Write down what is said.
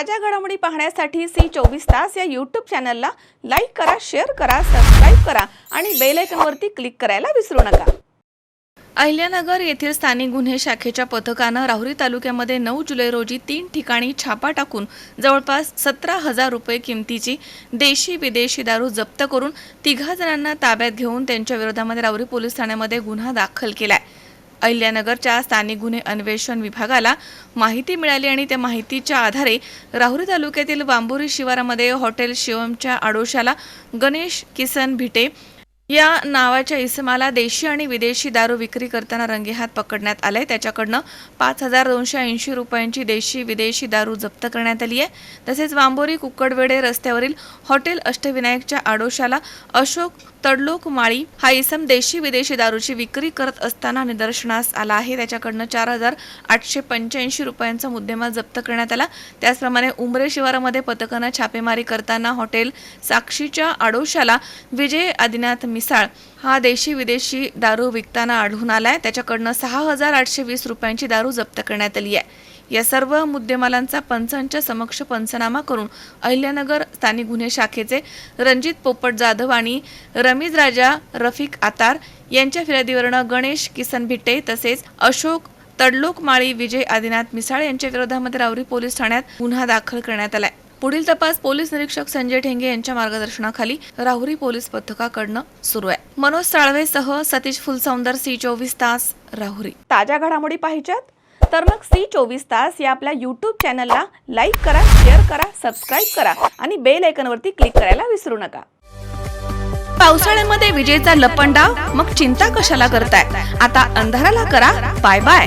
ताज्या घडामोडी पाहण्यासाठी सी चोवीस तास या यूट्यूब चॅनलला लाईक करा शेअर करा सबस्क्राईब करा आणि बेल आयकॉनवरती क्लिक करायला विसरू नका. अहिल्यानगर येथील स्थानिक गुन्हे शाखेच्या पथकानं राहुरी तालुक्यामध्ये नऊ जुलै रोजी तीन ठिकाणी छापा टाकून जवळपास सतरा हजार रुपये किमतीची देशी विदेशी दारू जप्त करून तिघा जणांना ताब्यात घेऊन त्यांच्या विरोधामध्ये राहुरी पोलीस ठाण्यामध्ये गुन्हा दाखल केलाय. अहिल्यानगरच्या स्थानिक गुन्हे अन्वेषण विभागाला माहिती मिळाली आणि त्या माहितीच्या आधारे राहुरी तालुक्यातील बांबुरी शिवारामध्ये हॉटेल शिवमच्या आडोशाला गणेश किसन भिटे या नावाच्या इसमाला देशी आणि विदेशी दारू विक्री करताना रंगेहात पकडण्यात आलंय त्याच्याकडनं पाच हजार दोनशे ऐंशी रुपयांची देशी विदेशी दारू जप्त करण्यात आली आहे. तसेच वांबोरी कुक्कडवेडे रस्त्यावरील हॉटेल अष्टविनायकच्या आडोशाला अशोक तडलोक माळी हा इसम देशी विदेशी दारूची विक्री करत असताना निदर्शनास आला आहे. त्याच्याकडनं चार हजार आठशे पंच्याऐंशी रुपयांचा मुद्देमाल जप्त करण्यात आला. त्याचप्रमाणे उमरे शिवारामध्ये पथकानं छापेमारी करताना हॉटेल साक्षीच्या आडोशाला विजय आदिनाथ मिसाळ. हा देशी विदेशी दारू विकताना आढळून आलाय. त्याच्याकडनं सहा हजार आठशे वीस रुपयांची दारू जप्त करण्यात आली आहे. या सर्व मुद्देमालांचा पंचांच्या समक्ष पंचनामा करून अहिल्यानगर स्थानिक गुन्हे शाखेचे रणजित पोपट जाधव आणि रमीज राजा रफिक आतार यांच्या फिर्यादीवरनं गणेश किसन भिट्टे तसेच अशोक तडलोक माळी विजय आदिनाथ मिसाळ यांच्या विरोधामध्ये रावरी पोलीस ठाण्यात गुन्हा दाखल करण्यात आलाय. पुढील तपास पोलीस निरीक्षक संजय ठेंगे यांच्या मार्गदर्शनाखाली राहुरी पोलीस पथकाकडनं सुरू आहे. मनोज साळवेसह सतीश फुलसौंदर सी चोवीस तास राहुरी. ताज्या घडामोडी पाहिजेत? तर मग सी चोवीस तास या आपल्या यूट्यूब चॅनलला लाईक करा शेअर करा सबस्क्राईब करा आणि बेल आयकॉनवरती क्लिक करायला विसरू नका. पावसाळ्यामध्ये विजेचा लपंडाव? मग चिंता कशाला करताय? आता अंधाराला करा. Bye bye